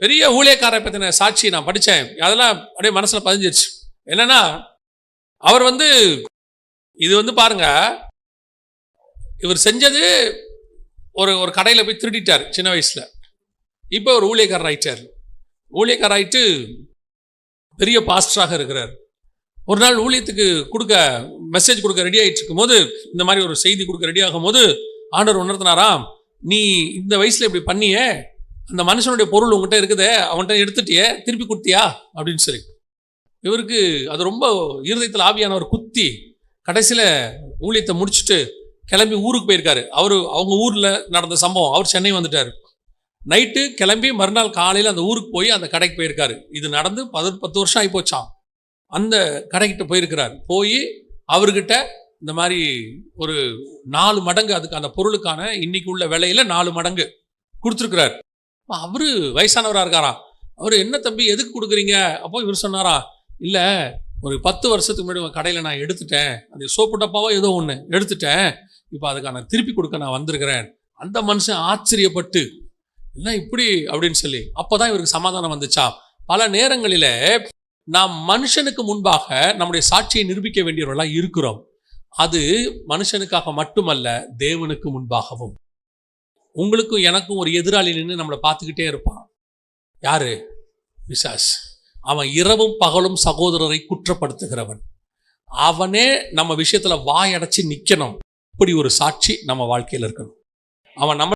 பெரிய ஊழியக்காரை பற்றின சாட்சி நான் படித்தேன் அதெல்லாம் அப்படியே மனசில் பதிஞ்சிருச்சு. என்னன்னா அவர் வந்து இது வந்து பாருங்க இவர் செஞ்சது ஒரு ஒரு கடையில் போய் திருடிட்டார் சின்ன வயசில். இப்போ ஒரு ஊழியக்காரர் ஆயிட்டார். ஊழியக்காரர் ஆயிட்டு பெரிய பாஸ்டராக இருக்கிறார். ஒரு நாள் ஊழியத்துக்கு கொடுக்க மெசேஜ் கொடுக்க ரெடி ஆயிட்டு இருக்கும்போது இந்த மாதிரி ஒரு செய்தி கொடுக்க ரெடி ஆகும் போது ஆண்டவர் உணர்த்தினாராம் நீ இந்த வயசுல இப்படி பண்ணியே அந்த மனுஷனுடைய பொருள் உங்ககிட்ட இருக்குதே அவன்கிட்ட எடுத்துட்டியே திருப்பி கொடுத்தியா? அப்படின்னு சொல்லி. இவருக்கு அது ரொம்ப இருதயத்தில் ஆவியானவர் குத்தி கடைசியில் ஊழியத்தை முடிச்சுட்டு கிளம்பி ஊருக்கு போயிருக்காரு. அவர் அவங்க ஊரில் நடந்த சம்பவம் அவர் சென்னை வந்துட்டார். நைட்டு கிளம்பி மறுநாள் காலையில் அந்த ஊருக்கு போய் அந்த கடைக்கு போயிருக்காரு. இது நடந்து பது பத்து வருஷம் ஆகி போச்சான் அந்த கடைக்கிட்ட போயிருக்கிறார். போய் அவர்கிட்ட இந்த மாதிரி ஒரு நாலு மடங்கு அதுக்கு அந்த பொருளுக்கான இன்னைக்கு உள்ள விலையில நாலு மடங்கு கொடுத்துருக்குறாரு. அவர் வயசானவராக இருக்காராம் அவர் என்ன தம்பி எதுக்கு கொடுக்குறீங்க? அப்போ இவர் சொன்னாரா இல்லை ஒரு பத்து வருஷத்துக்கு முன்னாடி உங்கள் கடையில் நான் எடுத்துட்டேன். அது சோப்பு டப்பாவோ ஏதோ ஒன்று எடுத்துட்டேன். இப்போ அதுக்கான திருப்பி கொடுக்க நான் வந்திருக்கிறேன். அந்த மனுஷன் ஆச்சரியப்பட்டு என்ன இப்படி? அப்படின்னு சொல்லி அப்போ தான் இவருக்கு சமாதானம் வந்துச்சா? பல நேரங்களில் நாம் மனுஷனுக்கு முன்பாக நம்முடைய சாட்சியை நிரூபிக்க வேண்டியவர்களாக இருக்கிறோம். அது மனுஷனுக்காக மட்டுமல்ல தேவனுக்கு முன்பாகவும். உங்களுக்கும் எனக்கும் ஒரு எதிராளி நின்று நம்மளை பார்த்துக்கிட்டே இருப்பான். யாரு? விசாஸ் அவன் இரவும் பகலும் சகோதரரை குற்றப்படுத்துகிறவன். அவனே நம்ம விஷயத்துல வாயடைச்சு நிக்கணும். இப்படி ஒரு சாட்சி நம்ம வாழ்க்கையில் இருக்கணும். அவன் நம்ம